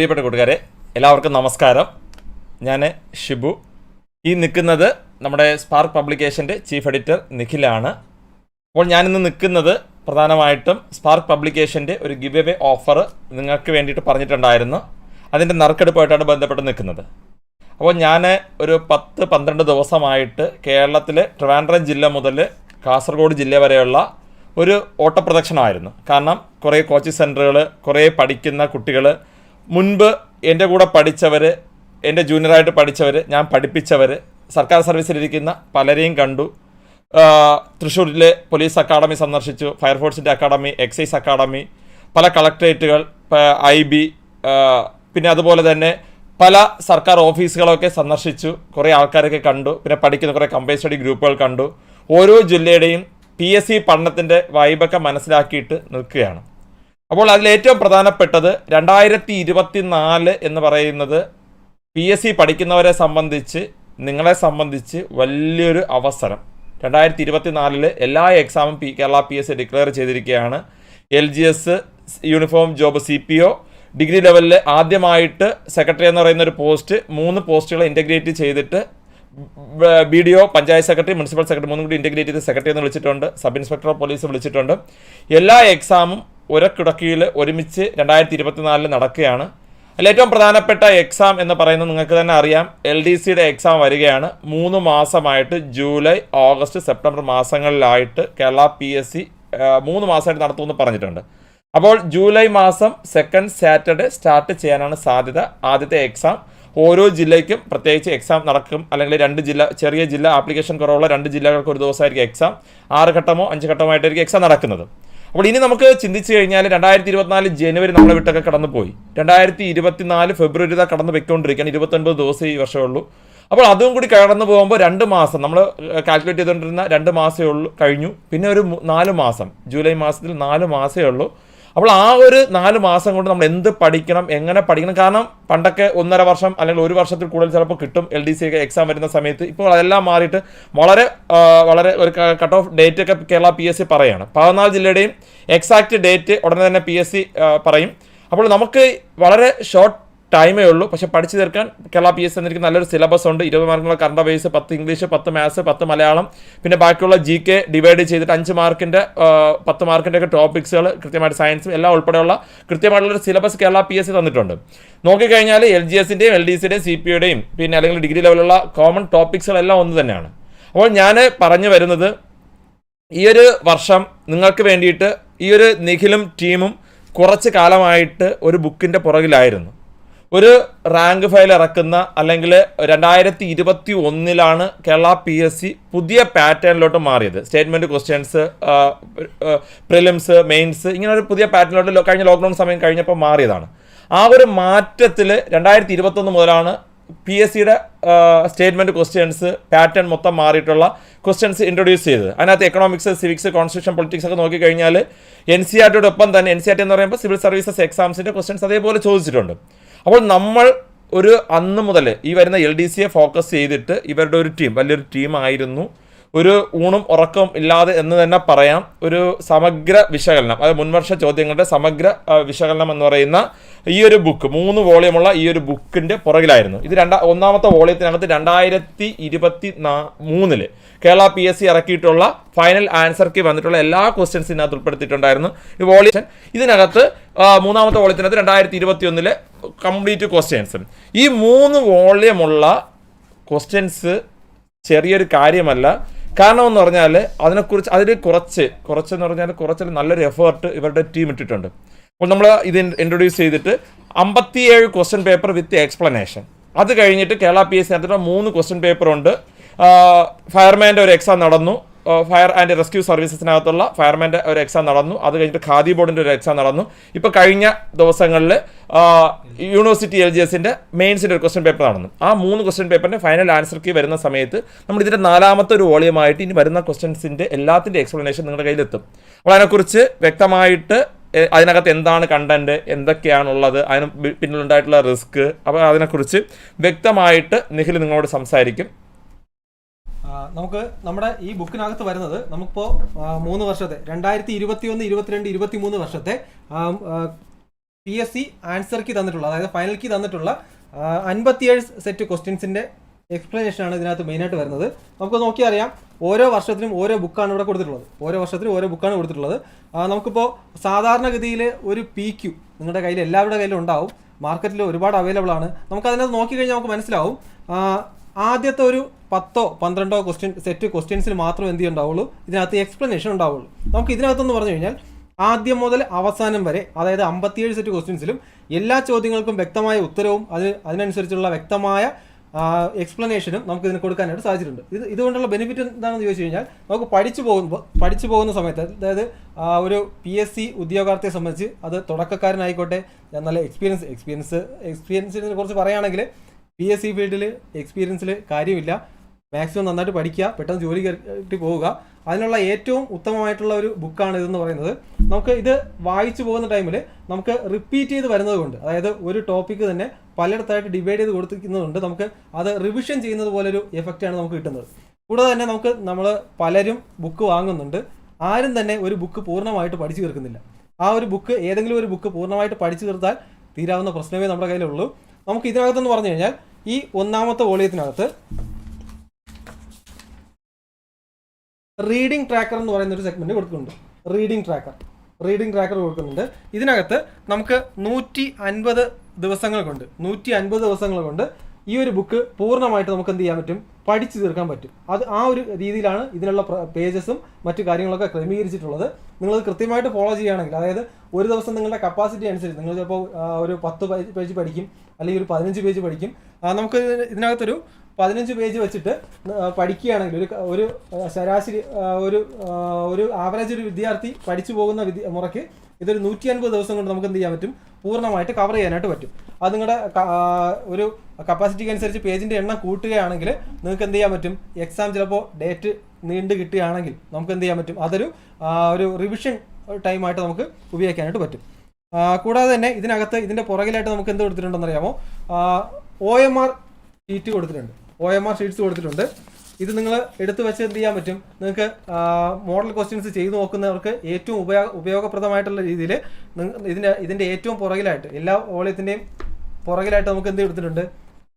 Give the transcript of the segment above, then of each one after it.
പ്രിയപ്പെട്ട കൂട്ടുകാരെ എല്ലാവർക്കും നമസ്കാരം. ഞാൻ ഷിബു. ഈ നിൽക്കുന്നത് നമ്മുടെ സ്പാർക്ക് പബ്ലിക്കേഷന്റെ ചീഫ് എഡിറ്റർ നിഖിലാണ്. അപ്പോൾ ഞാനിന്ന് നിൽക്കുന്നത് പ്രധാനമായിട്ടും സ്പാർക്ക് പബ്ലിക്കേഷന്റെ ഒരു ഗിവ് എവേ ഓഫർ നിങ്ങൾക്ക് വേണ്ടിയിട്ട് പറഞ്ഞിട്ടുണ്ടായിരുന്നു. അതിന്റെ നറുക്കെടുപ്പായിട്ടാണ് ബന്ധപ്പെട്ട് നിൽക്കുന്നത്. അപ്പോൾ ഞാൻ ഒരു പത്ത് പന്ത്രണ്ട് ദിവസമായിട്ട് കേരളത്തിലെ ട്രിവാൻഡ്രം ജില്ല മുതൽ കാസർഗോഡ് ജില്ല വരെയുള്ള ഒരു ഓട്ടപ്രദക്ഷിണമായിരുന്നു കാരണം കുറേ കോച്ചിങ് സെന്ററുകൾ കുറേ പഠിക്കുന്ന കുട്ടികൾ മുൻപ് എന്റെ കൂടെ പഠിച്ചവർ എന്റെ ജൂനിയറായിട്ട് പഠിച്ചവർ ഞാൻ പഠിപ്പിച്ചവർ സർക്കാർ സർവീസിലിരിക്കുന്ന പലരെയും കണ്ടു. തൃശ്ശൂരിലെ പോലീസ് അക്കാഡമി സന്ദർശിച്ചു ഫയർഫോഴ്സിന്റെ അക്കാഡമി എക്സൈസ് അക്കാഡമി പല കളക്ട്രേറ്റുകൾ ഐ ബി പിന്നെ അതുപോലെ തന്നെ പല സർക്കാർ ഓഫീസുകളൊക്കെ സന്ദർശിച്ചു കുറേ ആൾക്കാരൊക്കെ കണ്ടു പിന്നെ പഠിക്കുന്ന കുറേ കമ്പൈൻ സ്റ്റഡി ഗ്രൂപ്പുകൾ കണ്ടു. ഓരോ ജില്ലയുടെയും പി എസ് സി പഠനത്തിന്റെ വൈബൊക്കെ മനസ്സിലാക്കിയിട്ട് നിൽക്കുകയാണ്. അപ്പോൾ അതിൽ ഏറ്റവും പ്രധാനപ്പെട്ടത് രണ്ടായിരത്തി ഇരുപത്തി നാല് എന്ന് പറയുന്നത് പി എസ് സി പഠിക്കുന്നവരെ സംബന്ധിച്ച് നിങ്ങളെ സംബന്ധിച്ച് വലിയൊരു അവസരം. രണ്ടായിരത്തി ഇരുപത്തി നാലിൽ എല്ലാ എക്സാമും P Kerala P S C declare ചെയ്തിരിക്കുകയാണ്. L G S uniform job C P O degree ലെവലിൽ ആദ്യമായിട്ട് സെക്രട്ടറി എന്ന് പറയുന്ന ഒരു പോസ്റ്റ് മൂന്ന് പോസ്റ്റുകൾ ഇന്റഗ്രേറ്റ് ചെയ്തിട്ട് B D O panchayat secretary municipal secretary മൂന്നും കൂടി ഇന്റഗ്രേറ്റ് ചെയ്ത് സെക്രട്ടറി എന്ന് വിളിച്ചിട്ടുണ്ട് സബ് ഇൻസ്പെക്ടർ ഓഫ് പോലീസ് വിളിച്ചിട്ടുണ്ട്. എല്ലാ എക്സാമും ഒരക്കിടക്കിയിൽ ഒരുമിച്ച് രണ്ടായിരത്തി ഇരുപത്തിനാലിൽ നടക്കുകയാണ്. അതിൽ ഏറ്റവും പ്രധാനപ്പെട്ട എക്സാം എന്ന് പറയുന്നത് നിങ്ങൾക്ക് തന്നെ അറിയാം. എൽ ഡി സിയുടെ എക്സാം വരികയാണ്. മൂന്ന് മാസമായിട്ട് ജൂലൈ ഓഗസ്റ്റ് സെപ്റ്റംബർ മാസങ്ങളിലായിട്ട് കേരള പി എസ് സി മൂന്ന് മാസമായിട്ട് നടത്തുമെന്ന് പറഞ്ഞിട്ടുണ്ട്. അപ്പോൾ ജൂലൈ മാസം സെക്കൻഡ് സാറ്റർഡേ സ്റ്റാർട്ട് ചെയ്യാനാണ് സാധ്യത. ആദ്യത്തെ എക്സാം ഓരോ ജില്ലയ്ക്കും പ്രത്യേകിച്ച് എക്സാം നടക്കും. അല്ലെങ്കിൽ രണ്ട് ജില്ല ചെറിയ ജില്ല ആപ്ലിക്കേഷൻ കുറവുള്ള രണ്ട് ജില്ലകൾക്ക് ഒരു ദിവസമായിരിക്കും എക്സാം ആറ് ഘട്ടമോ അഞ്ച് ഘട്ടമോ ആയിട്ടായിരിക്കും എക്സാം നടക്കുന്നത്. അപ്പോൾ ഇനി നമുക്ക് ചിന്തിച്ചു കഴിഞ്ഞാൽ രണ്ടായിരത്തി ഇരുപത്തിനാല് ജനുവരി നമ്മളെ വിട്ടൊക്കെ കടന്നുപോയി. രണ്ടായിരത്തി ഇരുപത്തിനാല് ഫെബ്രുവരി ഇതാ കടന്നു പൊയ്ക്കൊണ്ടിരിക്കുകയാണ് ഇരുപത്തൊൻപത് ദിവസം ഈ വർഷമേ ഉള്ളൂ. അപ്പോൾ അതും കൂടി കടന്നു പോകുമ്പോൾ രണ്ട് മാസം നമ്മൾ കാൽക്കുലേറ്റ് ചെയ്തുകൊണ്ടിരുന്ന രണ്ട് മാസമേ ഉള്ളൂ കഴിഞ്ഞു. പിന്നെ ഒരു നാല് മാസം ജൂലൈ മാസത്തിൽ നാല് മാസമേ ഉള്ളൂ. അപ്പോൾ ആ ഒരു നാല് മാസം കൊണ്ട് നമ്മൾ എന്ത് പഠിക്കണം എങ്ങനെ പഠിക്കണം? കാരണം പണ്ടൊക്കെ ഒന്നര വർഷം അല്ലെങ്കിൽ ഒരു വർഷത്തിൽ കൂടുതൽ ചിലപ്പോൾ കിട്ടും എൽ ഡി സി ഒക്കെ എക്സാം വരുന്ന സമയത്ത്. ഇപ്പോൾ അതെല്ലാം മാറിയിട്ട് വളരെ വളരെ ഒരു കട്ട് ഓഫ് ഡേറ്റ് ഒക്കെ കേരള പി എസ് സി പറയുകയാണ് പതിനാല് ജില്ലയുടെയും എക്സാക്ട് ഡേറ്റ് ഉടനെ തന്നെ പി എസ് സി പറയും. അപ്പോൾ നമുക്ക് വളരെ ഷോർട്ട് ടൈമേ ഉള്ളൂ. പക്ഷെ പഠിച്ചു തീർക്കാൻ കേരള പി എസ് എന്നിരിക്കുന്ന നല്ലൊരു സിലബസ് ഉണ്ട്. ഇരുപത് മാർക്കുള്ള കറണ്ട് ബേസ് പത്ത് ഇംഗ്ലീഷ് പത്ത് മാത്സ് പത്ത് മലയാളം. പിന്നെ ബാക്കിയുള്ള ജി കെ ഡിവൈഡ് ചെയ്തിട്ട് അഞ്ച് മാർക്കിന്റെ പത്ത് മാർക്കിന്റെ ഒക്കെ ടോപ്പിക്സുകൾ കൃത്യമായിട്ട് സയൻസും എല്ലാം ഉൾപ്പെടെയുള്ള കൃത്യമായിട്ടുള്ളൊരു syllabus Kerala P S C തന്നിട്ടുണ്ട്. നോക്കിക്കഴിഞ്ഞാൽ എൽ ജി എസിന്റെയും എൽ ഡി സിയുടെയും സി പി യുടെയും പിന്നെ അല്ലെങ്കിൽ ഡിഗ്രി ലെവലുള്ള കോമൺ ടോപ്പിക്സുകളെല്ലാം ഒന്ന് തന്നെയാണ്. അപ്പോൾ ഞാൻ പറഞ്ഞു വരുന്നത് ഈ ഒരു വർഷം നിങ്ങൾക്ക് വേണ്ടിയിട്ട് ഈ ഒരു നിഖിലും ടീമും കുറച്ച് കാലമായിട്ട് ഒരു ബുക്കിന്റെ പുറകിലായിരുന്നു. ഒരു റാങ്ക് ഫയൽ ഇറക്കുന്ന അല്ലെങ്കിൽ രണ്ടായിരത്തി ഇരുപത്തി ഒന്നിലാണ് കേരള പി എസ് സി പുതിയ പാറ്റേണിലോട്ട് മാറിയത്. സ്റ്റേറ്റ്മെന്റ് ക്വസ്റ്റ്യൻസ് പ്രിലിംസ് മെയിൻസ് ഇങ്ങനെ ഒരു പുതിയ പാറ്റേണിലോട്ട് കഴിഞ്ഞ ലോക്ക്ഡൗൺ സമയം കഴിഞ്ഞപ്പോൾ മാറിയതാണ്. ആ ഒരു മാറ്റത്തിൽ രണ്ടായിരത്തി ഇരുപത്തൊന്ന് മുതലാണ് പി എസ് സിയുടെ സ്റ്റേറ്റ്മെന്റ് ക്വസ്റ്റ്യൻസ് പാറ്റേൺ മൊത്തം മാറിയിട്ടുള്ള ക്വസ്റ്റ്യൻസ് ഇൻട്രൊഡ്യൂസ് ചെയ്തത്. അതിനകത്ത് എക്കണോമിക്സ് സിവിക്സ് കോൺസ്റ്റിറ്റ്യൂഷൻ പൊളിറ്റിക്സ് ഒക്കെ നോക്കിക്കഴിഞ്ഞാൽ എൻ സി ആർ ടിയുടെ ഒപ്പം തന്നെ എൻ സി ആർ ടി എന്ന് പറയുമ്പോൾ സിവിൽ സർവീസസ് എക്സാംസിന്റെ ക്വസ്റ്റ്യൻസ് അതേപോലെ ചോദിച്ചിട്ടുണ്ട്. അപ്പോൾ നമ്മൾ ഒരു അന്ന് മുതൽ ഈ വരുന്ന എൽ ഡി സിയെ ഫോക്കസ് ചെയ്തിട്ട് ഇവരുടെ ഒരു ടീം വലിയൊരു ടീമായിരുന്നു ഒരു ഊണും ഉറക്കവും ഇല്ലാതെ എന്ന് തന്നെ പറയാം. ഒരു സമഗ്ര വിശകലനം അതായത് മുൻവർഷ ചോദ്യങ്ങളുടെ സമഗ്ര വിശകലനം എന്ന് പറയുന്ന ഈ ഒരു ബുക്ക് മൂന്ന് വോളിയമുള്ള ഈ ഒരു ബുക്കിന്റെ പുറകിലായിരുന്നു. ഇത് രണ്ടാ ഒന്നാമത്തെ വോളിയത്തിനകത്ത് രണ്ടായിരത്തി ഇരുപത്തി നാ മൂന്നിൽ കേരള പി എസ് സി ഇറക്കിയിട്ടുള്ള ഫൈനൽ ആൻസർക്ക് വന്നിട്ടുള്ള എല്ലാ ക്വസ്റ്റ്യൻസിനകത്ത് ഉൾപ്പെടുത്തിയിട്ടുണ്ടായിരുന്നു. ഈ വോളിയൻ ഇതിനകത്ത് മൂന്നാമത്തെ വോളിയത്തിനകത്ത് രണ്ടായിരത്തി ഇരുപത്തി ഒന്നിലെ കംപ്ലീറ്റ് ക്വസ്റ്റ്യൻസ് ഈ മൂന്ന് വോളിയമുള്ള ക്വസ്റ്റ്യൻസ് ചെറിയൊരു കാര്യമല്ല. കാരണം എന്ന് പറഞ്ഞാൽ അതിനെക്കുറിച്ച് അതിൽ കുറച്ച് കുറച്ചെന്ന് പറഞ്ഞാൽ കുറച്ച് നല്ലൊരു എഫേർട്ട് ഇവരുടെ ടീം ഇട്ടിട്ടുണ്ട്. അപ്പോൾ നമ്മൾ ഇത് ഇൻട്രൊഡ്യൂസ് ചെയ്തിട്ട് അമ്പത്തിയേഴ് ക്വസ്റ്റ്യൻ പേപ്പർ വിത്ത് എക്സ്പ്ലനേഷൻ അത് കഴിഞ്ഞിട്ട് കേരള പി എസ് സി നടത്തിയിട്ട് മൂന്ന് ക്വസ്റ്റ്യൻ പേപ്പർ ഉണ്ട്. ഫയർമാന്റെ ഒരു എക്സാം നടന്നു. ഫയർ ആൻഡ് റെസ്ക്യൂ സർവീസസിനകത്തുള്ള ഫയർമാന്റെ ഒരു എക്സാം നടന്നു. അത് കഴിഞ്ഞിട്ട് ഖാദി ബോർഡിന്റെ ഒരു എക്സാം നടന്നു. ഇപ്പോൾ കഴിഞ്ഞ ദിവസങ്ങളിൽ യൂണിവേഴ്സിറ്റി എൽ ജി എസിന്റെ മെയിൻസിന്റെ ഒരു ക്വസ്റ്റ്യൻ പേപ്പർ നടന്നു. ആ മൂന്ന് ക്വസ്റ്റ്യൻ പേപ്പറിന്റെ ഫൈനൽ ആൻസർ കീ വരുന്ന സമയത്ത് നമ്മൾ ഇതിന്റെ നാലാമത്തെ ഒരു വോളിയമായിട്ട് ഇനി വരുന്ന ക്വസ്റ്റ്യൻസിന്റെ എല്ലാത്തിന്റെ എക്സ്പ്ലനേഷൻ നിങ്ങളുടെ കയ്യിലെത്തും. അപ്പോൾ അതിനെക്കുറിച്ച് വ്യക്തമായിട്ട് അതിനകത്ത് എന്താണ് കണ്ടന്റ് എന്തൊക്കെയാണുള്ളത് അതിന് പിന്നിലുണ്ടായിട്ടുള്ള റിസ്ക് അപ്പോൾ അതിനെക്കുറിച്ച് വ്യക്തമായിട്ട് നിഖിൽ നിങ്ങളോട് സംസാരിക്കും. നമുക്ക് നമ്മുടെ ഈ ബുക്കിനകത്ത് വരുന്നത് നമുക്കിപ്പോ ആ, മൂന്ന് വർഷത്തെ രണ്ടായിരത്തി ഇരുപത്തി ഒന്ന് ഇരുപത്തിരണ്ട് ഇരുപത്തി മൂന്ന് വർഷത്തെ P S C answer key തന്നിട്ടുള്ള അതായത് ഫൈനൽ കീ തന്നിട്ടുള്ള അൻപത്തിയേഴ് സെറ്റ് ക്വസ്റ്റ്യൻസിന്റെ എക്സ്പ്ലനേഷൻ ആണ് ഇതിനകത്ത് മെയിനായിട്ട് വരുന്നത്. നമുക്ക് നോക്കിയാൽ അറിയാം ഓരോ വർഷത്തിനും ഓരോ ബുക്കാണ് ഇവിടെ കൊടുത്തിട്ടുള്ളത്. ഓരോ വർഷത്തിനും ഓരോ ബുക്കാണ് കൊടുത്തിട്ടുള്ളത്. നമുക്കിപ്പോൾ സാധാരണഗതിയിൽ ഒരു പി ക്യു നിങ്ങളുടെ കയ്യിൽ എല്ലാവരുടെ കയ്യിലും ഉണ്ടാവും. മാർക്കറ്റിൽ ഒരുപാട് അവൈലബിൾ ആണ്. നമുക്ക് അതിനകത്ത് നോക്കിക്കഴിഞ്ഞാൽ നമുക്ക് മനസ്സിലാവും. ആദ്യത്തെ ഒരു പത്തോ പന്ത്രണ്ടോ ക്വസ്റ്റ്യൻ സെറ്റ് ക്വസ്റ്റ്യൻസിൽ മാത്രം എന്ത് ഉണ്ടാവുള്ളൂ? ഇതിനകത്ത് എക്സ്പ്ലനേഷൻ ഉണ്ടാവുള്ളൂ. നമുക്ക് ഇതിനകത്തെന്ന് പറഞ്ഞു കഴിഞ്ഞാൽ ആദ്യം മുതൽ അവസാനം വരെ അതായത് അമ്പത്തിയേഴ് സെറ്റ് ക്വസ്റ്റ്യൻസിലും എല്ലാ ചോദ്യങ്ങൾക്കും വ്യക്തമായ ഉത്തരവും അതിന് അതിനനുസരിച്ചുള്ള വ്യക്തമായ എക്സ്പ്ലനേഷനും നമുക്ക് ഇതിന് കൊടുക്കാനായിട്ട് സാധിച്ചിട്ടുണ്ട്. ഇത് ഇതുകൊണ്ടുള്ള ബെനിഫിറ്റ് എന്താണെന്ന് ചോദിച്ചു കഴിഞ്ഞാൽ നമുക്ക് പഠിച്ചു പോകുമ്പോൾ പഠിച്ചു പോകുന്ന സമയത്ത് അതായത് ഒരു പി എസ് സി ഉദ്യോഗാർത്ഥിയെ സംബന്ധിച്ച് അത് തുടക്കക്കാരനായിക്കോട്ടെ നല്ല എക്സ്പീരിയൻസ് എക്സ്പീരിയൻസ് എക്സ്പീരിയൻസിനെ കുറിച്ച് പറയുകയാണെങ്കിൽ പി എസ് സി ഫീൽഡിൽ എക്സ്പീരിയൻസിൽ കാര്യമില്ല. മാക്സിമം നന്നായിട്ട് പഠിക്കുക പെട്ടെന്ന് ജോലി കയറ്റി പോവുക. അതിനുള്ള ഏറ്റവും ഉത്തമമായിട്ടുള്ള ഒരു ബുക്കാണ് ഇതെന്ന് പറയുന്നത്. നമുക്ക് ഇത് വായിച്ചു പോകുന്ന ടൈമിൽ നമുക്ക് റിപ്പീറ്റ് ചെയ്ത് വരുന്നത് കൊണ്ട് അതായത് ഒരു ടോപ്പിക്ക് തന്നെ പലയിടത്തായിട്ട് ഡിവൈഡ് ചെയ്ത് കൊടുത്തിരിക്കുന്നതുകൊണ്ട് നമുക്ക് അത് റിവിഷൻ ചെയ്യുന്നത് പോലൊരു എഫക്റ്റാണ് നമുക്ക് കിട്ടുന്നത്. കൂടാതെ തന്നെ നമുക്ക് നമ്മൾ പലരും ബുക്ക് വാങ്ങുന്നുണ്ട്. ആരും തന്നെ ഒരു ബുക്ക് പൂർണമായിട്ട് പഠിച്ചു തീർക്കുന്നില്ല. ആ ഒരു ബുക്ക് ഏതെങ്കിലും ഒരു ബുക്ക് പൂർണമായിട്ട് പഠിച്ചു തീർത്താൽ തീരാവുന്ന പ്രശ്നമേ നമ്മുടെ കയ്യിലുള്ളൂ. നമുക്ക് ഇതിനകത്തെന്ന് പറഞ്ഞു കഴിഞ്ഞാൽ ഈ ഒന്നാമത്തെ വോളിയത്തിനകത്ത് റീഡിംഗ് ട്രാക്കർ എന്ന് പറയുന്ന ഒരു സെഗ്മെന്റ് കൊടുക്കുന്നുണ്ട്. റീഡിംഗ് ട്രാക്കർ റീഡിംഗ് ട്രാക്കർ കൊടുക്കുന്നുണ്ട്. ഇതിനകത്ത് നമുക്ക് നൂറ്റി അൻപത് ദിവസങ്ങൾ കൊണ്ട് നൂറ്റി അൻപത് ദിവസങ്ങൾ കൊണ്ട് ഈ ഒരു ബുക്ക് പൂർണമായിട്ട് നമുക്ക് എന്ത് ചെയ്യാൻ പറ്റും? പഠിച്ചു തീർക്കാൻ പറ്റും. അത് ആ ഒരു രീതിയിലാണ് ഇതിനുള്ള പേജസും മറ്റു കാര്യങ്ങളൊക്കെ ക്രമീകരിച്ചിട്ടുള്ളത്. നിങ്ങൾ കൃത്യമായിട്ട് ഫോളോ ചെയ്യുകയാണെങ്കിൽ അതായത് ഒരു ദിവസം നിങ്ങളുടെ കപ്പാസിറ്റി അനുസരിച്ച് നിങ്ങൾ ചിലപ്പോൾ ഒരു പത്ത് പേജ് പഠിക്കും അല്ലെങ്കിൽ ഒരു പതിനഞ്ച് പേജ് പഠിക്കും. നമുക്ക് ഇതിന് ഇതിനകത്തൊരു പതിനഞ്ച് പേജ് വെച്ചിട്ട് പഠിക്കുകയാണെങ്കിൽ ഒരു ഒരു ശരാശരി ഒരു ഒരു ആവറേജ് ഒരു വിദ്യാർത്ഥി പഠിച്ചു പോകുന്ന വിദ്യ മുറയ്ക്ക് ഇതൊരു നൂറ്റി അൻപത് ദിവസം കൊണ്ട് നമുക്ക് എന്ത് ചെയ്യാൻ പറ്റും? പൂർണമായിട്ട് കവർ ചെയ്യാനായിട്ട് പറ്റും. അത് നിങ്ങളുടെ ഒരു കപ്പാസിറ്റിക്ക് അനുസരിച്ച് പേജിന്റെ എണ്ണം കൂട്ടുകയാണെങ്കിൽ നിങ്ങൾക്ക് എന്ത് ചെയ്യാൻ പറ്റും? എക്സാം ചിലപ്പോൾ ഡേറ്റ് നീണ്ടു കിട്ടുകയാണെങ്കിൽ നമുക്ക് എന്ത് ചെയ്യാൻ പറ്റും? അതൊരു ഒരു റിവിഷൻ ടൈമായിട്ട് നമുക്ക് ഉപയോഗിക്കാനായിട്ട് പറ്റും. കൂടാതെ തന്നെ ഇതിനകത്ത് ഇതിന്റെ പുറകിലായിട്ട് നമുക്ക് എന്ത് കൊടുത്തിട്ടുണ്ടെന്ന് അറിയാമോ? ഒ എം ആർ ഷീറ്റ് കൊടുത്തിട്ടുണ്ട്. ഒ എം ആർ ഷീറ്റ്സ് കൊടുത്തിട്ടുണ്ട്. ഇത് നിങ്ങൾ എടുത്തു വെച്ച് എന്ത് ചെയ്യാൻ പറ്റും? നിങ്ങൾക്ക് മോഡൽ ക്വസ്റ്റ്യൻസ് ചെയ്തു നോക്കുന്നവർക്ക് ഏറ്റവും ഉപയോഗ ഉപയോഗപ്രദമായിട്ടുള്ള രീതിയിൽ ഇതിന്റെ ഇതിന്റെ ഏറ്റവും പുറകിലായിട്ട് എല്ലാ ഓളയത്തിന്റെയും പുറകിലായിട്ട് നമുക്ക് എന്ത് എടുത്തിട്ടുണ്ട്?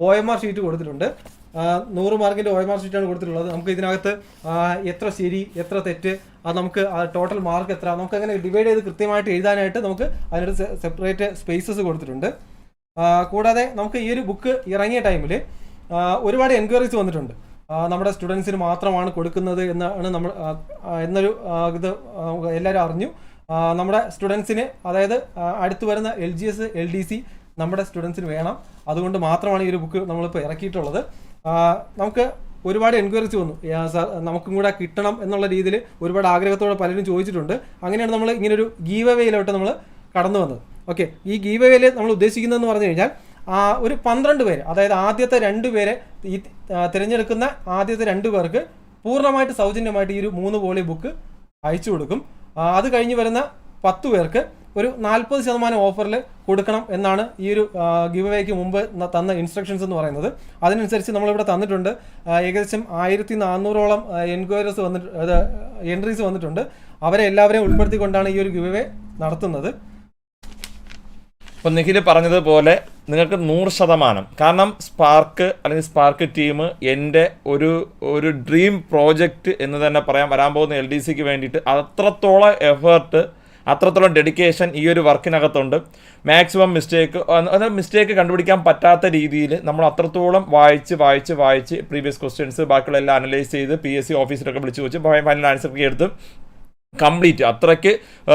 ഒ എം ആർ ഷീറ്റ് കൊടുത്തിട്ടുണ്ട്. നൂറ് മാർക്കിന്റെ ഒ എം ആർ ഷീറ്റാണ് കൊടുത്തിട്ടുള്ളത്. നമുക്ക് ഇതിനകത്ത് എത്ര ശരി എത്ര തെറ്റ് അത് നമുക്ക് ടോട്ടൽ മാർക്ക് എത്ര നമുക്ക് അങ്ങനെ ഡിവൈഡ് ചെയ്ത് കൃത്യമായിട്ട് എഴുതാനായിട്ട് നമുക്ക് അതിനൊരു സെപ്പറേറ്റ് സ്പേസസ് കൊടുത്തിട്ടുണ്ട്. കൂടാതെ നമുക്ക് ഈ ഒരു ബുക്ക് ഇറങ്ങിയ ടൈമിൽ ഒരുപാട് എൻക്വയറീസ് വന്നിട്ടുണ്ട്. നമ്മുടെ സ്റ്റുഡൻസിന് മാത്രമാണ് കൊടുക്കുന്നത് എന്നാണ് നമ്മൾ എന്നൊരു ഇത് എല്ലാവരും അറിഞ്ഞു. നമ്മുടെ സ്റ്റുഡൻസിന് അതായത് അടുത്തു വരുന്ന L G S L D C നമ്മുടെ സ്റ്റുഡൻസിന് വേണം. അതുകൊണ്ട് മാത്രമാണ് ഈ ഒരു ബുക്ക് നമ്മളിപ്പോൾ ഇറക്കിയിട്ടുള്ളത്. നമുക്ക് ഒരുപാട് എൻക്വയറീസ് വന്നു. സാർ നമുക്കും കൂടെ കിട്ടണം എന്നുള്ള രീതിയിൽ ഒരുപാട് ആഗ്രഹത്തോടെ പലരും ചോദിച്ചിട്ടുണ്ട്. അങ്ങനെയാണ് നമ്മൾ ഇങ്ങനൊരു ഒരു ഗീവ് വേയിലോട്ട് നമ്മൾ കടന്നു വന്നത്. ഓക്കെ ഈ ഗീവ് വേയിൽ നമ്മൾ ഉദ്ദേശിക്കുന്നതെന്ന് പറഞ്ഞു കഴിഞ്ഞാൽ ഒരു പന്ത്രണ്ട് പേര് അതായത് ആദ്യത്തെ രണ്ട് പേരെ ഈ തിരഞ്ഞെടുക്കുന്ന ആദ്യത്തെ രണ്ട് പേർക്ക് പൂർണമായിട്ട് സൗജന്യമായിട്ട് ഈ ഒരു മൂന്ന് വോളി ബുക്ക് അയച്ചു കൊടുക്കും. ആ, അത് കഴിഞ്ഞ് വരുന്ന പത്ത് പേർക്ക് ഒരു നാൽപ്പത് ശതമാനം ഓഫറിൽ കൊടുക്കണം എന്നാണ് ഈ ഒരു ഗിവ് വേക്ക് മുമ്പ് തന്ന ഇൻസ്ട്രക്ഷൻസ് എന്ന് പറയുന്നത്. അതിനനുസരിച്ച് നമ്മളിവിടെ തന്നിട്ടുണ്ട്. ഏകദേശം ആയിരത്തി നാനൂറോളം എൻക്വയറീസ് വന്നിട്ട് എൻട്രീസ് വന്നിട്ടുണ്ട്. അവരെ എല്ലാവരെയും ഉൾപ്പെടുത്തിക്കൊണ്ടാണ് ഈ ഒരു ഗിവ് വേ നടത്തുന്നത്. അപ്പോൾ നിഖിൽ പറഞ്ഞതുപോലെ നിങ്ങൾക്ക് നൂറ് ശതമാനം. കാരണം സ്പാർക്ക് അല്ലെങ്കിൽ സ്പാർക്ക് ടീം എന്റെ ഒരു ഒരു ഡ്രീം പ്രോജക്റ്റ് എന്ന് തന്നെ പറയാൻ വരാൻ പോകുന്ന എൽ ഡി സിക്ക് വേണ്ടിയിട്ട് അത്രത്തോളം എഫേർട്ട് അത്രത്തോളം ഡെഡിക്കേഷൻ ഈ ഒരു വർക്കിനകത്തുണ്ട്. മാക്സിമം മിസ്റ്റേക്ക് അത് മിസ്റ്റേക്ക് കണ്ടുപിടിക്കാൻ പറ്റാത്ത രീതിയിൽ നമ്മൾ അത്രത്തോളം വായിച്ച് വായിച്ച് വായിച്ച് പ്രീവിയസ് ക്വസ്റ്റ്യൻസ് ബാക്കിയുള്ള എല്ലാം അനലൈസ് ചെയ്ത് പി എസ് സി ഓഫീസിലൊക്കെ വിളിച്ച് വെച്ച് ഫൈനൽ ആൻസർ ഒക്കെ എടുത്ത് കംപ്ലീറ്റ് അത്രയ്ക്ക്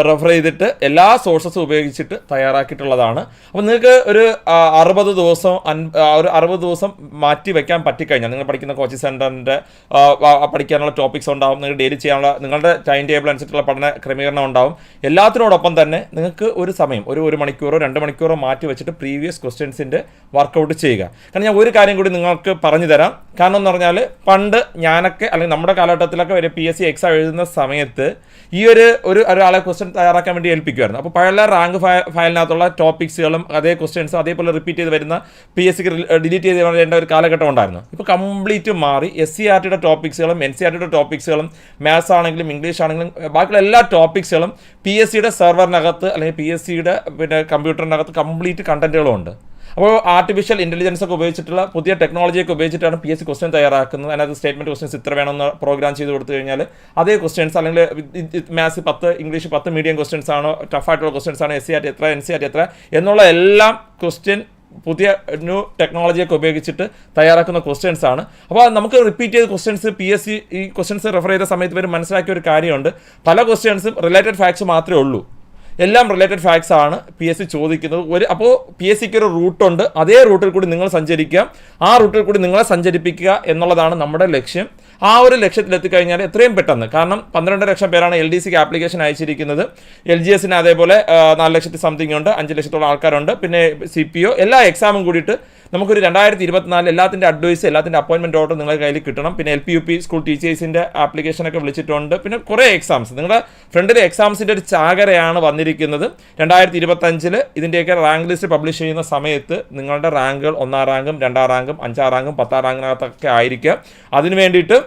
റെഫർ ചെയ്തിട്ട് എല്ലാ സോഴ്സസും ഉപയോഗിച്ചിട്ട് തയ്യാറാക്കിയിട്ടുള്ളതാണ്. അപ്പോൾ നിങ്ങൾക്ക് ഒരു അറുപത് ദിവസം ഒരു അറുപത് ദിവസം മാറ്റി വെക്കാൻ പറ്റിക്കഴിഞ്ഞാൽ നിങ്ങൾ പഠിക്കുന്ന കോച്ചിങ് സെന്ററിന്റെ പഠിക്കാനുള്ള ടോപ്പിക്സ് ഉണ്ടാവും നിങ്ങൾ ഡെയിലി ചെയ്യാനുള്ള നിങ്ങളുടെ ടൈം ടേബിൾ അനുസരിച്ചുള്ള പഠന ക്രമീകരണം ഉണ്ടാവും. എല്ലാത്തിനോടൊപ്പം തന്നെ നിങ്ങൾക്ക് ഒരു സമയം ഒരു ഒരു മണിക്കൂറോ രണ്ട് മണിക്കൂറോ മാറ്റി വെച്ചിട്ട് പ്രീവിയസ് ക്വസ്റ്റ്യൻസിന്റെ വർക്കൗട്ട് ചെയ്യുക. കാരണം ഞാൻ ഒരു കാര്യം കൂടി നിങ്ങൾക്ക് പറഞ്ഞു തരാം. കാരണം എന്ന് പറഞ്ഞാൽ പണ്ട് ഞാനൊക്കെ അല്ലെങ്കിൽ നമ്മുടെ കാലഘട്ടത്തിലൊക്കെ വരെ പി എസ് സി എക്സാം എഴുതുന്ന സമയത്ത് ഈ ഒരു ഒരു ഒരാളെ ക്വസ്റ്റ്യൻ തയ്യാറാക്കാൻ വേണ്ടി ഏൽപ്പിക്കുമായിരുന്നു അപ്പോൾ പഴയ റാങ്ക് ഫയലിനകത്തുള്ള ടോപ്പിക്സുകളും അതേ ക്വസ്റ്റ്യൻസും അതേപോലെ റിപ്പീറ്റ് ചെയ്ത് വരുന്ന പി എസ് സിക്ക് ഡിലീറ്റ് ചെയ്ത് വരേണ്ട ഒരു കാലഘട്ടം ഉണ്ടായിരുന്നു. ഇപ്പോൾ കംപ്ലീറ്റ് മാറി എസ് സി ആർ ടിയുടെ ടോപ്പിക്സുകളും എൻ സി ആർ ടിയുടെ ടോപ്പിക്സുകളും മാത്സ് ആണെങ്കിലും ഇംഗ്ലീഷ് ആണെങ്കിലും ബാക്കിയുള്ള എല്ലാ ടോപ്പിക്സുകളും പി എസ് സിയുടെ സെർവറിനകത്ത് അല്ലെങ്കിൽ പി എസ് സിയുടെ പിന്നെ കമ്പ്യൂട്ടറിനകത്ത് കംപ്ലീറ്റ് കണ്ടന്റുകളും ഉണ്ട് അപ്പോൾ ആർട്ടിഫിഷ്യൽ ഇന്റലിജൻസ് ഒക്കെ ഉപയോഗിച്ചിട്ടുള്ള പുതിയ ടെക്നോളജിയൊക്കെ ഉപയോഗിച്ചിട്ടാണ് പി എസ് സി ക്വസ്റ്റ്യൻ തയ്യാറാക്കുന്നത്. അതിനകത്ത് സ്റ്റേറ്റ്മെന്റ് ക്വസ്റ്റ്യൻസ് ഇത്ര വേണമെന്ന് പ്രോഗ്രാം ചെയ്ത് കൊടുത്തു കഴിഞ്ഞാൽ അതേ ക്വസ്റ്റ്യൻസ് അല്ലെങ്കിൽ മാത്സ് പത്ത് ഇംഗ്ലീഷ് പത്ത് മീഡിയം ക്വസ്റ്റ്യൻസ് ആണോ ടഫായിട്ടുള്ള ക്വസ്റ്റ്യൻസ് ആണോ എസ് സി ആർ എത്ര എൻ സി ആർ എത്ര എന്നുള്ള എല്ലാം ക്വസ്റ്റ്യൻ പുതിയ ന്യൂ ടെക്നോളജിയൊക്കെ ഉപയോഗിച്ചിട്ട് തയ്യാറാക്കുന്ന ക്വസ്റ്റ്യൻസ് ആണ്. അപ്പോൾ നമുക്ക് റിപ്പീറ്റ് ചെയ്ത ക്വസ്റ്റ്യൻസ് പി എസ് സി ഈ ക്വസ്റ്റ്യൻസ് റെഫർ ചെയ്ത സമയത്ത് വരെ മനസ്സിലാക്കിയ ഒരു കാര്യമുണ്ട്. പല ക്വസ്റ്റ്യൻസും റിലേറ്റഡ് ഫാക്ട്സ് മാത്രമേ ഉള്ളൂ. എല്ലാം റിലേറ്റഡ് ഫാക്ട്സ് ആണ് പി എസ് സി ചോദിക്കുന്നത്. ഒരു അപ്പോൾ പി എസ് സിക്ക് ഒരു റൂട്ടുണ്ട് അതേ റൂട്ടിൽ കൂടി നിങ്ങൾ സഞ്ചരിക്കുക. ആ റൂട്ടിൽ കൂടി നിങ്ങളെ സഞ്ചരിപ്പിക്കുക എന്നുള്ളതാണ് നമ്മുടെ ലക്ഷ്യം. ആ ഒരു ലക്ഷ്യത്തിലെത്തിക്കഴിഞ്ഞാൽ എത്രയും പെട്ടെന്ന് കാരണം പന്ത്രണ്ട് ലക്ഷം പേരാണ് എൽ ഡി സിക്ക് ആപ്ലിക്കേഷൻ അയച്ചിരിക്കുന്നത്. എൽ ജി എസിന് അതേപോലെ നാല് ലക്ഷത്തി സംതിങ് ഉണ്ട് അഞ്ച് ലക്ഷത്തോളം ആൾക്കാരുണ്ട്. പിന്നെ സി പി ഒ എല്ലാ എക്സാമും കൂടിയിട്ട് നമുക്കൊരു രണ്ടായിരത്തി ഇരുപത്തിനാല് എല്ലാത്തിന്റെ അഡ്വൈസ് എല്ലാത്തിന്റെ അപ്പോയിൻമെന്റ് ഓർഡർ നിങ്ങളുടെ കയ്യിൽ കിട്ടണം. പിന്നെ L P U P school ടീച്ചേഴ്സിന്റെ ആപ്ലിക്കേഷനൊക്കെ വിളിച്ചിട്ടുണ്ട്. പിന്നെ കുറേ എക്സാംസ് നിങ്ങളുടെ ഫ്രണ്ടിലെ എക്സാംസിന്റെ ഒരു ചാകരയാണ് വന്നിരിക്കുന്നത്. രണ്ടായിരത്തി ഇരുപത്തഞ്ചിൽ ഇതിന്റെയൊക്കെ റാങ്ക് ലിസ്റ്റ് പബ്ലിഷ് ചെയ്യുന്ന സമയത്ത് നിങ്ങളുടെ റാങ്കുകൾ ഒന്നാം റാങ്കും രണ്ടാം റാങ്കും അഞ്ചാം റാങ്കും പത്താം റാങ്കിനകത്തൊക്കെ ആയിരിക്കുക അതിനു വേണ്ടിയിട്ട്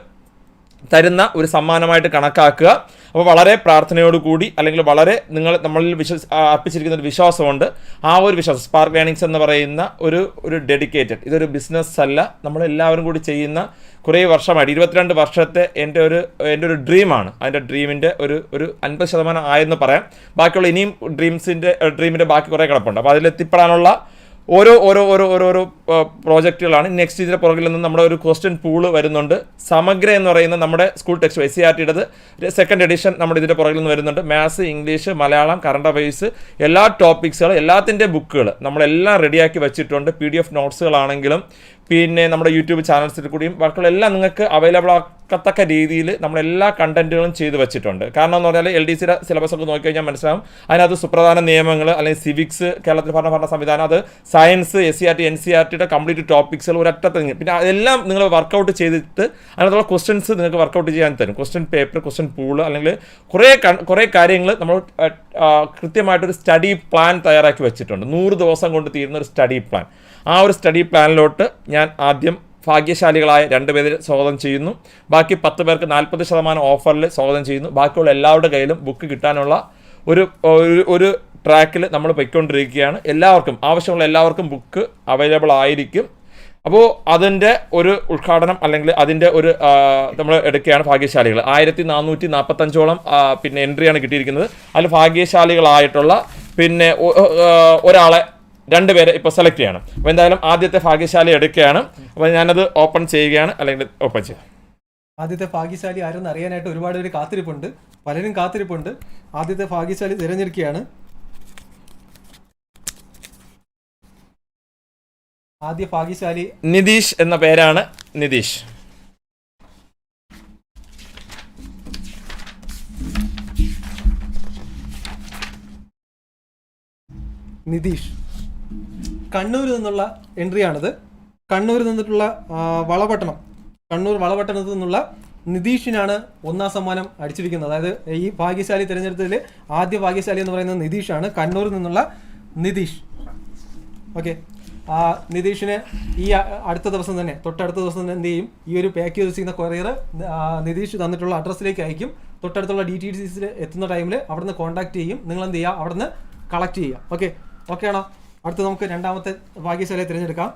തരുന്ന ഒരു സമ്മാനമായിട്ട് കണക്കാക്കുക. അപ്പോൾ വളരെ പ്രാർത്ഥനയോടുകൂടി അല്ലെങ്കിൽ വളരെ നിങ്ങൾ നമ്മളിൽ വിശ്വസ് അർപ്പിച്ചിരിക്കുന്ന ഒരു വിശ്വാസമുണ്ട്. ആ ഒരു വിശ്വാസം സ്പാർക്ക് ലേണിങ്സ് എന്ന് പറയുന്ന ഒരു ഒരു ഡെഡിക്കേറ്റഡ് ഇതൊരു ബിസിനസ് അല്ല. നമ്മളെല്ലാവരും കൂടി ചെയ്യുന്ന കുറേ വർഷമായിട്ട് ഇരുപത്തിരണ്ട് വർഷത്തെ എന്റെ ഒരു എന്റെ ഒരു ഡ്രീമാണ് അതിന്റെ ഡ്രീമിന്റെ ഒരു ഒരു അൻപത് ശതമാനം ആയെന്ന് പറയാം. ബാക്കിയുള്ള ഇനിയും ഡ്രീംസിന്റെ ഡ്രീമിന്റെ ബാക്കി കുറേ കിടപ്പുണ്ട്. അപ്പോൾ അതിലെത്തിപ്പെടാനുള്ള ഓരോ ഓരോ ഓരോ ഓരോ ഓരോ പ്രോജക്റ്റുകളാണ്. നെക്സ്റ്റ് ഇതിന്റെ പുറകിൽ നിന്ന് നമ്മുടെ ഒരു ക്വസ്റ്റ്യൻ പൂൾ വരുന്നുണ്ട്. സമഗ്ര എന്ന് പറയുന്ന നമ്മുടെ school text S C R ടിയുടേത് second edition നമ്മുടെ ഇതിന്റെ പുറകിൽ നിന്ന് വരുന്നുണ്ട്. Maths English Malayalam current affairs എല്ലാ ടോപ്പിക്സുകളും എല്ലാത്തിന്റെ ബുക്കുകൾ നമ്മളെല്ലാം റെഡിയാക്കി വെച്ചിട്ടുണ്ട്. പി ഡി എഫ് നോട്ട്സുകളാണെങ്കിലും പിന്നെ നമ്മുടെ യൂട്യൂബ് ചാനൽസിൽ കൂടിയും വർക്കുകളെല്ലാം നിങ്ങൾക്ക് അവൈലബിൾ ആക്കത്തക്ക രീതിയിൽ നമ്മളെല്ലാ കണ്ടന്റുകളും ചെയ്തു വെച്ചിട്ടുണ്ട്. കാരണം എന്ന് പറഞ്ഞാൽ എൽ ഡി സിയുടെ സിലബസ് ഒക്കെ നോക്കിക്കഴിഞ്ഞാൽ മനസ്സിലാവും. അതിനകത്ത് സുപ്രധാന നിയമങ്ങൾ അല്ലെങ്കിൽ സിവിക്സ് കേരളത്തിൽ ഭരണ ഭരണ സംവിധാനം അത് science S C R T N C R ടിയുടെ കംപ്ലീറ്റ് ടോപ്പിക്സുകൾ ഒരറ്റത്ത് പിന്നെ അതെല്ലാം നിങ്ങൾ വർക്കൗട്ട് ചെയ്തിട്ട് അതിനകത്തുള്ള ക്വസ്റ്റ്യൻസ് നിങ്ങൾക്ക് വർക്കൗട്ട് ചെയ്യാൻ തരും. ക്വസ്റ്റ്യൻ പേപ്പർ ക്വസ്റ്റ്യൻ പൂൾ അല്ലെങ്കിൽ കുറേ കുറേ കാര്യങ്ങൾ നമ്മൾ കൃത്യമായിട്ടൊരു സ്റ്റഡി പ്ലാൻ തയ്യാറാക്കി വെച്ചിട്ടുണ്ട്. നൂറ് ദിവസം കൊണ്ട് തീരുന്ന ഒരു സ്റ്റഡി പ്ലാൻ ആ ഒരു സ്റ്റഡി പ്ലാനിലോട്ട് ഞാൻ ആദ്യം ഭാഗ്യശാലികളായ രണ്ട് രണ്ടുപേരെ സ്വാഗതം ചെയ്യുന്നു. ബാക്കി പത്ത് പേർക്ക് നാൽപ്പത് ശതമാനം ഓഫറിൽ സ്വാഗതം ചെയ്യുന്നു. ബാക്കിയുള്ള എല്ലാവരുടെ കയ്യിലും ബുക്ക് കിട്ടാനുള്ള ഒരു- ഒരു ട്രാക്കിൽ നമ്മൾ പൊയ്ക്കൊണ്ടിരിക്കുകയാണ്. എല്ലാവർക്കും ആവശ്യമുള്ള എല്ലാവർക്കും ബുക്ക് അവൈലബിൾ ആയിരിക്കും. അപ്പോൾ അതിന്റെ ഒരു ഉദ്ഘാടനം അല്ലെങ്കിൽ അതിന്റെ ഒരു നമ്മൾ എടുക്കുകയാണ് ഭാഗ്യശാലികൾ. ആയിരത്തി നാനൂറ്റി നാൽപ്പത്തഞ്ചോളം പിന്നെ എൻട്രിയാണ് കിട്ടിയിരിക്കുന്നത്. അതിൽ ഭാഗ്യശാലികളായിട്ടുള്ള പിന്നെ ഒരാളെ രണ്ടുപേരെ ഇപ്പോൾ സെലക്ട് ചെയ്യണം. അപ്പോൾ എന്തായാലും ആദ്യത്തെ ഭാഗ്യശാലി എടുക്കുകയാണ്. അപ്പോൾ ഞാനത് ഓപ്പൺ ചെയ്യുകയാണ് അല്ലെങ്കിൽ ഓപ്പൺ ചെയ്യാം. ആദ്യത്തെ ഭാഗ്യശാലി ആരെന്ന് അറിയാനായിട്ട് ഒരുപാട് പേര് കാത്തിരിപ്പുണ്ട്. പലരും കാത്തിരിപ്പുണ്ട്. ആദ്യത്തെ ഭാഗ്യശാലി തിരഞ്ഞെടുക്കുകയാണ്. ആദ്യ ഭാഗ്യശാലി നിതീഷ് എന്ന പേരാണ് നിതീഷ്. നിതീഷ്. കണ്ണൂരിൽ നിന്നുള്ള എൻട്രിയാണിത്. കണ്ണൂരിൽ നിന്നിട്ടുള്ള വളപട്ടണം. കണ്ണൂർ വളപട്ടണത്തിൽ നിന്നുള്ള നിതീഷിനാണ് ഒന്നാം സമ്മാനം അടിച്ചിരിക്കുന്നത്. അതായത് ഈ ഭാഗ്യശാലി തിരഞ്ഞെടുത്തതിൽ ആദ്യ ഭാഗ്യശാലി എന്ന് പറയുന്നത് നിതീഷാണ്. കണ്ണൂരിൽ നിന്നുള്ള നിതീഷ്. ഓക്കെ. ആ നിതീഷിന് ഈ അടുത്ത ദിവസം തന്നെ തൊട്ടടുത്ത ദിവസം തന്നെ എന്ത് ചെയ്യും? ഈ ഒരു പാക്ക് ചെയ്ത് വെച്ചിരിക്കുന്ന കൊറിയർ നിതീഷ് തന്നിട്ടുള്ള അഡ്രസ്സിലേക്ക് അയക്കും. തൊട്ടടുത്തുള്ള ഡി ടി ഡി എത്തുന്ന ടൈമിൽ അവിടുന്ന് കോൺടാക്ട് ചെയ്യും. നിങ്ങൾ എന്ത് ചെയ്യുക? അവിടുന്ന് കളക്ട് ചെയ്യുക. ഓക്കെ. ഓക്കെ ആണോ അടുത്ത് നമുക്ക് രണ്ടാമത്തെ ഭാഗ്യശാലയെ തിരഞ്ഞെടുക്കാം.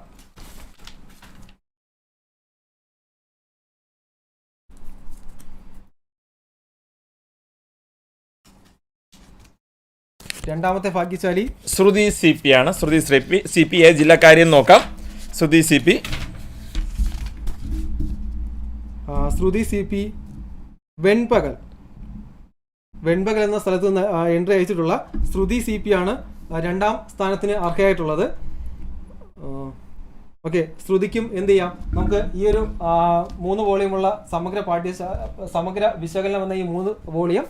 രണ്ടാമത്തെ ഭാഗ്യശാലി. ശ്രുതി സി പി ആണ്. Shruthi C P C P A ജില്ലക്കാരിയും നോക്കാം. Shruthi C P. Shruthi C P Venpakal. Venpakal എന്ന സ്ഥലത്ത് നിന്ന് എൻട്രി അയച്ചിട്ടുള്ള ശ്രുതി സി പി ആണ്. രണ്ടാം സ്ഥാനത്തിന് അർഹയായിട്ടുള്ളത്. ഓക്കെ ശ്രുതിക്കും എന്ത് ചെയ്യാം? നമുക്ക് ഈ ഒരു മൂന്ന് വോളിയമുള്ള സമഗ്ര പാഠ്യ സമഗ്ര വിശകലനം എന്ന ഈ മൂന്ന് വോളിയം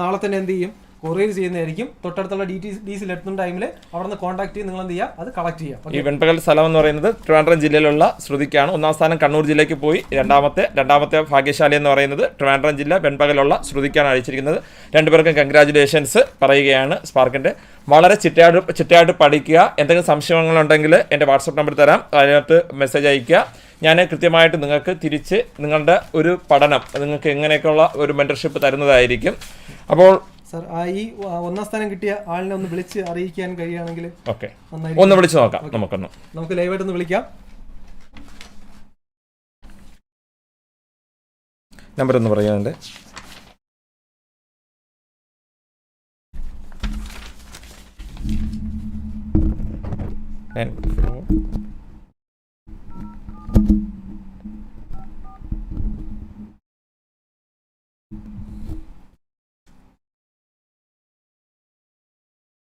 നാളെ തന്നെ എന്ത് ചെയ്യും? കൊറിയർ ചെയ്യുന്നതായിരിക്കും. തൊട്ടടുത്തുള്ള ഡി ടി ഡി സിയിൽ എത്തുന്ന ടൈമിൽ അവിടെ നിന്ന് കോൺടാക്ട് ചെയ്ത് നിങ്ങൾ എന്ത് ചെയ്യുക അത് കളക്ട് ചെയ്യുക ഈ വെൺപകൽ സ്ഥലം എന്ന് പറയുന്നത് ട്രിവാൻഡ്രം ജില്ലയിലുള്ള ശ്രുതിക്കാണ്. ഒന്നാം സ്ഥാനം കണ്ണൂർ ജില്ലയ്ക്ക് പോയി. രണ്ടാമത്തെ രണ്ടാമത്തെ ഭാഗ്യശാലി എന്ന് പറയുന്നത് ട്രിവാൻഡ്രം ജില്ല വെൺപകലുള്ള ശ്രുതിക്കാണ് അയച്ചിരിക്കുന്നത്. രണ്ടുപേർക്കും കൺഗ്രാചുലേഷൻസ് പറയുകയാണ് സ്പാർക്കിന്റെ വളരെ ചിട്ടയായിട്ട് ചിട്ടയായിട്ട് പഠിക്കുക. എന്തെങ്കിലും സംശയങ്ങളുണ്ടെങ്കിൽ എന്റെ വാട്സപ്പ് നമ്പർ തരാം. അതിനകത്ത് മെസ്സേജ് അയയ്ക്കുക. ഞാൻ കൃത്യമായിട്ട് നിങ്ങൾക്ക് തിരിച്ച് നിങ്ങളുടെ ഒരു പഠനം നിങ്ങൾക്ക് എങ്ങനെയൊക്കെയുള്ള ഒരു മെന്റർഷിപ്പ് തരുന്നതായിരിക്കും. അപ്പോൾ സർ ആ ഈ ഒന്നാം സ്ഥാനം കിട്ടിയ ആളിനെ ഒന്ന് വിളിച്ച് അറിയിക്കാൻ കഴിയുകയാണെങ്കിൽ ഓക്കെ. ഒന്ന് വിളിച്ചു നോക്കാം. നമുക്കൊന്ന്. നമുക്ക് ലൈവായിട്ട് ഒന്ന് വിളിക്കാം. നമ്പർ ഒന്ന് പറയുന്നുണ്ട് നയൻ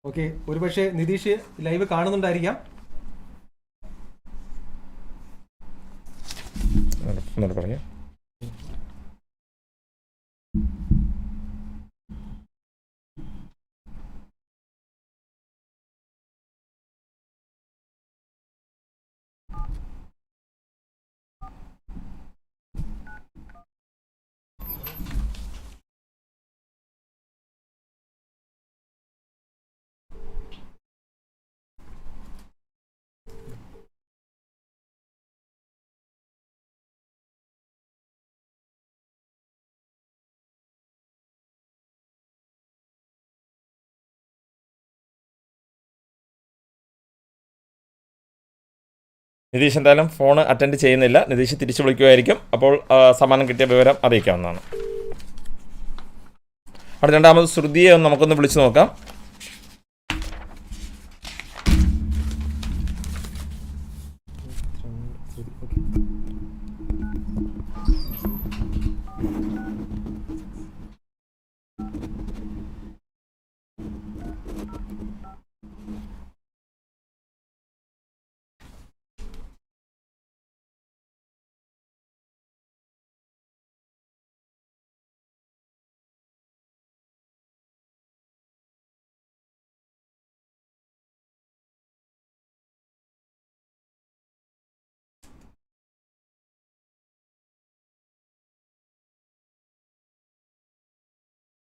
ഓക്കെ ഒരുപക്ഷെ നിതീഷ് ലൈവ് കാണുന്നുണ്ടായിരിക്കാം. ഒന്നുകൂടെ നിതീഷ് എന്തായാലും ഫോൺ അറ്റൻഡ് ചെയ്യുന്നില്ല. നിതീഷ് തിരിച്ചു വിളിക്കുമായിരിക്കും. അപ്പോൾ സമ്മാനം കിട്ടിയ വിവരം അറിയിക്കാവുന്നതാണ്. അവിടെ രണ്ടാമത് ശ്രുതിയെ ഒന്ന് നമുക്കൊന്ന് വിളിച്ചു നോക്കാം.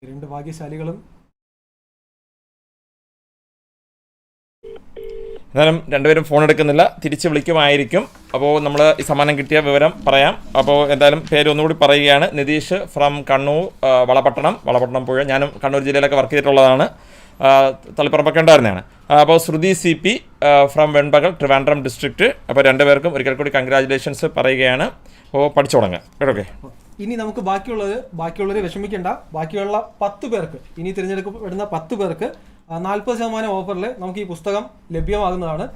രണ്ട് ഭാഗ്യശാലികളും എന്നാലും രണ്ടുപേരും ഫോൺ എടുക്കുന്നില്ല. തിരിച്ച് വിളിക്കുമായിരിക്കും. അപ്പോൾ നമ്മൾ ഈ സമ്മാനം കിട്ടിയ വിവരം പറയാം. അപ്പോൾ എന്തായാലും പേര് ഒന്നുകൂടി പറയുകയാണ്. നിതീഷ് ഫ്രം കണ്ണൂർ വളപട്ടണം. വളപട്ടണം പുഴ. ഞാനും കണ്ണൂർ ജില്ലയിലൊക്കെ വർക്ക് ചെയ്തിട്ടുള്ളതാണ്. ആ, തളിപ്പറമ്പൊക്കെ ഉണ്ടായിരുന്നതാണ്. അപ്പോൾ Shruthi C P from Venpakal Trivandrum district അപ്പോൾ രണ്ടുപേർക്കും ഒരിക്കൽ കൂടി കൺഗ്രാചുലേഷൻസ് പറയുകയാണ്. അപ്പോൾ പഠിച്ചു തുടങ്ങുക ഓക്കെ? ഇനി നമുക്ക് ബാക്കിയുള്ളത് ബാക്കിയുള്ളവരെ വിഷമിക്കേണ്ട. ബാക്കിയുള്ള പത്ത് പേർക്ക് ഇനി തിരഞ്ഞെടുക്കപ്പെടുന്ന പത്ത് പേർക്ക് നാൽപ്പത് ശതമാനം ഓഫറിൽ നമുക്ക് ഈ പുസ്തകം ലഭ്യമാകുന്നതാണ്.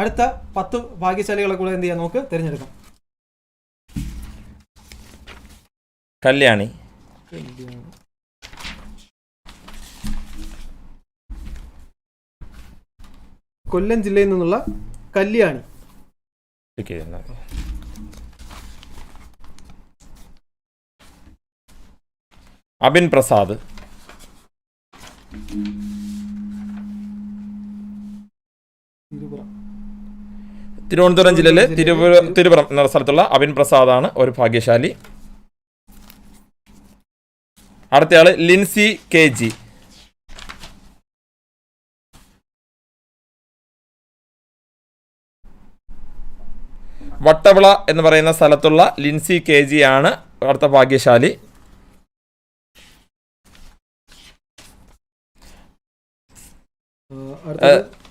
അടുത്ത പത്ത് ഭാഗ്യശാലികളെ കൂടെ എന്ത് ചെയ്യാം നമുക്ക് തിരഞ്ഞെടുക്കാം. കല്യാണി. കൊല്ലം ജില്ലയിൽ നിന്നുള്ള കല്യാണി. അബിൻ പ്രസാദ്. തിരുവനന്തപുരം ജില്ലയിലെ തിരുപുരം തിരുപുരം എന്ന സ്ഥലത്തുള്ള അബിൻ പ്രസാദ് ആണ് ഒരു ഭാഗ്യശാലി. അടുത്തയാൾ ലിൻസി കെ ജി. വട്ടവിള എന്ന് പറയുന്ന സ്ഥലത്തുള്ള ലിൻസി കെ ജി ആണ് അടുത്ത ഭാഗ്യശാലി.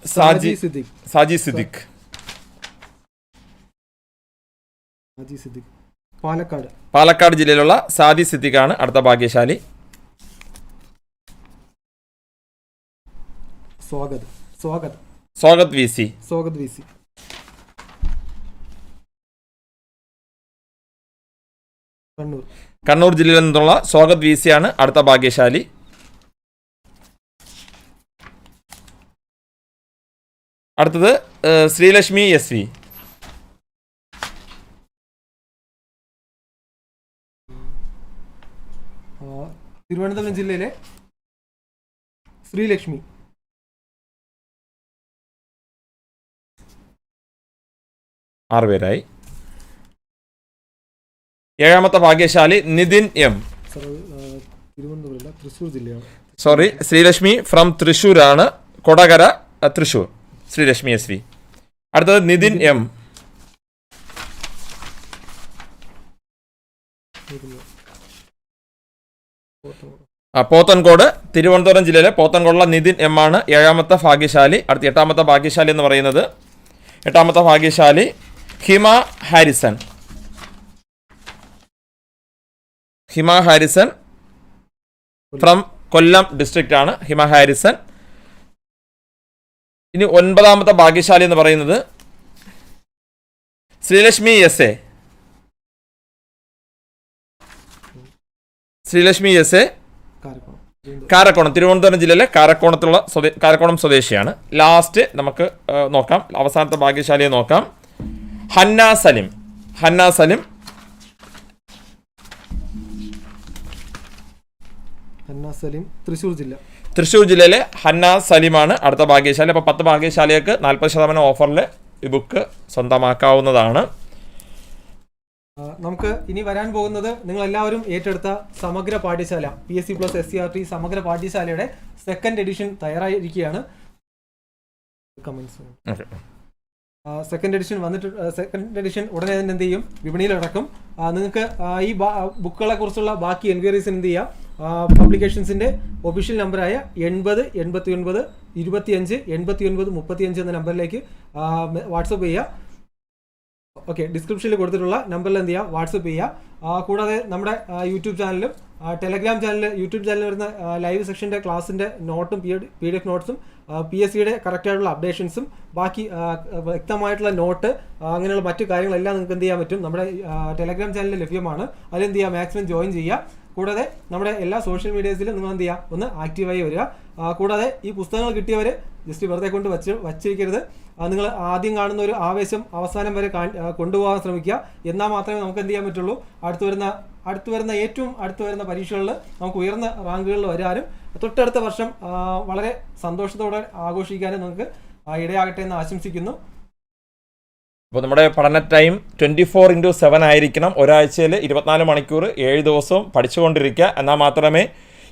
സാജി സിദ്ദിഖ്. സാജി സിദ്ദിഖ്. സാജി സിദ്ദിഖ്. പാലക്കാട്. പാലക്കാട് ജില്ലയിലുള്ള സാദി സിദ്ദിഖ് ആണ് അടുത്ത ഭാഗ്യശാലി. Swagath. Swagath. Swagath V C. Swagath V C. Kannur. ജില്ലയിൽ നിന്നുള്ള സ്വാഗത് വി സി ആണ് അടുത്ത ഭാഗ്യശാലി. അടുത്തത് ശ്രീലക്ഷ്മി എസ് വി. തിരുവനന്തപുരം ജില്ലയിലെ ശ്രീലക്ഷ്മി. ആറ് പേരായി. ഏഴാമത്തെ ഭാഗ്യശാലി Nithin M. Sorry Sreelakshmi from തൃശ്ശൂരാണ്. കൊടകര തൃശൂർ തൃശ്ശൂർ. ശ്രീലക്ഷ്മി എസ് വി അടുത്തത് നിതിൻ. എം. ആ, പോത്തൻകോട് തിരുവനന്തപുരം ജില്ലയിലെ പോത്തൻകോടുള്ള നിതിൻ എം ആണ് ഏഴാമത്തെ ഭാഗ്യശാലി. അടുത്ത എട്ടാമത്തെ ഭാഗ്യശാലി എന്ന് പറയുന്നത് എട്ടാമത്തെ ഭാഗ്യശാലി Hima Harrison. Hima Harrison from Kollam district ആണ്. ഹിമ ഹാരിസൺ. ഇനി ഒൻപതാമത്തെ ഭാഗ്യശാലി എന്ന് പറയുന്നത് Sreelakshmi S A. Sreelakshmi S A. Karakonam. Thiruvananthapuram ജില്ലയിലെ കാരക്കോണത്തുള്ള സ്വദേ കാരക്കോണം സ്വദേശിയാണ്. ലാസ്റ്റ് നമുക്ക് നോക്കാം. അവസാനത്തെ ഭാഗ്യശാലിയെ നോക്കാം. ഹന്ന സലിം. ഹന്ന സലിം ഹന്ന സലീം തൃശ്ശൂർ ജില്ല. തൃശ്ശൂർ ജില്ലയിലെ ഹന്ന സലീമാണ് അടുത്ത ഭാഗ്യശാല. അപ്പോൾ പത്ത് ഭാഗ്യശാലികൾക്ക് നാൽപ്പത് ശതമാനം ഓഫറിൽ ഈ ബുക്ക് സ്വന്തമാക്കാവുന്നതാണ്. നമുക്ക് ഇനി വരാൻ പോകുന്നത് നിങ്ങൾ എല്ലാവരും ഏറ്റെടുത്ത Samagra Padyashala P S C plus S C R T Samagra പാഠ്യശാലയുടെ second edition തയ്യാറായിരിക്കുകയാണ്. സെക്കൻഡ് എഡിഷൻ വന്നിട്ട് സെക്കൻഡ് എഡിഷൻ ഉടനെ തന്നെ എന്ത് ചെയ്യും? വിപണിയിൽ ഇറക്കും നിങ്ങൾക്ക് ഈ ബുക്കുകളെ കുറിച്ചുള്ള ബാക്കി എൻക്വയറീസ് എന്ത് ചെയ്യാം? പബ്ലിക്കേഷൻസിന്റെ ഒഫീഷ്യൽ നമ്പറായ എൺപത് എൺപത്തി ഒൻപത് ഇരുപത്തിയഞ്ച് എൺപത്തി ഒൻപത് മുപ്പത്തിയഞ്ച് എന്ന നമ്പറിലേക്ക് വാട്സപ്പ് ചെയ്യുക ഓക്കെ ഡിസ്ക്രിപ്ഷനിൽ കൊടുത്തിട്ടുള്ള നമ്പറിൽ എന്ത് ചെയ്യുക വാട്സപ്പ് ചെയ്യുക കൂടാതെ നമ്മുടെ യൂട്യൂബ് ചാനലും ടെലഗ്രാം ചാനൽ യൂട്യൂബ് ചാനലിൽ വരുന്ന ലൈവ് സെക്ഷന്റെ ക്ലാസ്സിന്റെ നോട്ടും പി പി ഡി എഫ് നോട്ട്സും പി എസ് സിയുടെ കറക്റ്റായിട്ടുള്ള അപ്ഡേഷൻസും ബാക്കി വ്യക്തമായിട്ടുള്ള നോട്ട് അങ്ങനെയുള്ള മറ്റു കാര്യങ്ങളെല്ലാം നിങ്ങൾക്ക് എന്ത് ചെയ്യാൻ പറ്റും? നമ്മുടെ ടെലഗ്രാം ചാനലിൽ ലഭ്യമാണ്. അതിലെന്ത് ചെയ്യുക മാക്സിമം ജോയിൻ ചെയ്യുക കൂടാതെ നമ്മുടെ എല്ലാ സോഷ്യൽ മീഡിയസിലും നിങ്ങൾ എന്ത് ചെയ്യുക ഒന്ന് ആക്റ്റീവായി വരിക. കൂടാതെ ഈ പുസ്തകങ്ങൾ കിട്ടിയവർ ജസ്റ്റ് വെറുതെ കൊണ്ട് വച്ച് വച്ചിരിക്കരുത്. നിങ്ങൾ ആദ്യം കാണുന്ന ഒരു ആവേശം അവസാനം വരെ കൊണ്ടുപോകാൻ ശ്രമിക്കുക. എന്നാൽ മാത്രമേ നമുക്ക് എന്ത് ചെയ്യാൻ പറ്റുള്ളൂ? അടുത്തു വരുന്ന അടുത്തു വരുന്ന ഏറ്റവും അടുത്തു വരുന്ന പരീക്ഷകളിൽ നമുക്ക് ഉയർന്ന റാങ്കുകളിൽ വരാനും തൊട്ടടുത്ത വർഷം വളരെ സന്തോഷത്തോടെ ആഘോഷിക്കാനും നമുക്ക് ഇടയാകട്ടെ എന്ന് ആശംസിക്കുന്നു. അപ്പോൾ നമ്മുടെ പഠന time twenty four into seven ആയിരിക്കണം. ഒരാഴ്ചയിൽ ഇരുപത്തിനാല് മണിക്കൂർ ഏഴ് ദിവസവും പഠിച്ചുകൊണ്ടിരിക്കുക. എന്നാൽ മാത്രമേ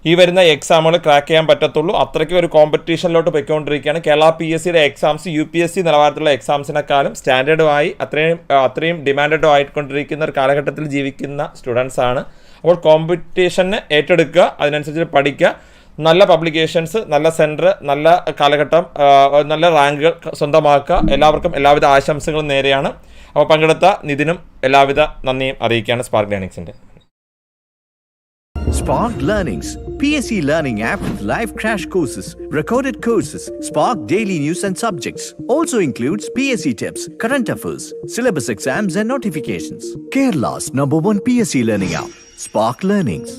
ഈ വരുന്ന എക്സാമുകൾ ക്രാക്ക് ചെയ്യാൻ പറ്റത്തുള്ളൂ. അത്രയ്ക്ക് ഒരു കോമ്പറ്റീഷനിലോട്ട് പോയിക്കൊണ്ടിരിക്കുകയാണ്. കേരള പി എസ് സിയുടെ exams U P S C നിലവാരത്തിലുള്ള എക്സാംസിനെക്കാളും സ്റ്റാൻഡേർഡുമായി അത്രയും അത്രയും ഡിമാൻഡഡും ആയിക്കൊണ്ടിരിക്കുന്ന ഒരു കാലഘട്ടത്തിൽ ജീവിക്കുന്ന സ്റ്റുഡൻസ് ആണ്. അപ്പോൾ കോമ്പറ്റീഷന് ഏറ്റെടുക്കുക. അതിനനുസരിച്ച് പഠിക്കുക. നല്ല പബ്ലിക്കേഷൻസ് നല്ല സെന്റർ നല്ല കാലഘട്ടം നല്ല റാങ്കുകൾ സ്വന്തമാക്കുക എല്ലാവർക്കും എല്ലാവിധ ആശംസകളും നേരെയാണ് അപ്പോൾ പങ്കെടുത്ത നിതിനും എല്ലാവിധ നന്ദിയും അറിയിക്കുകയാണ് സ്പാർക്ക് ലേണിങ്സിന്റെ Spark Learnings, PSC Learning app with live crash courses, recorded courses, Spark daily news and subjects. Also includes PSC tips, current affairs, syllabus exams and notifications. Kerala's number one PSC learning app, Spark Learnings.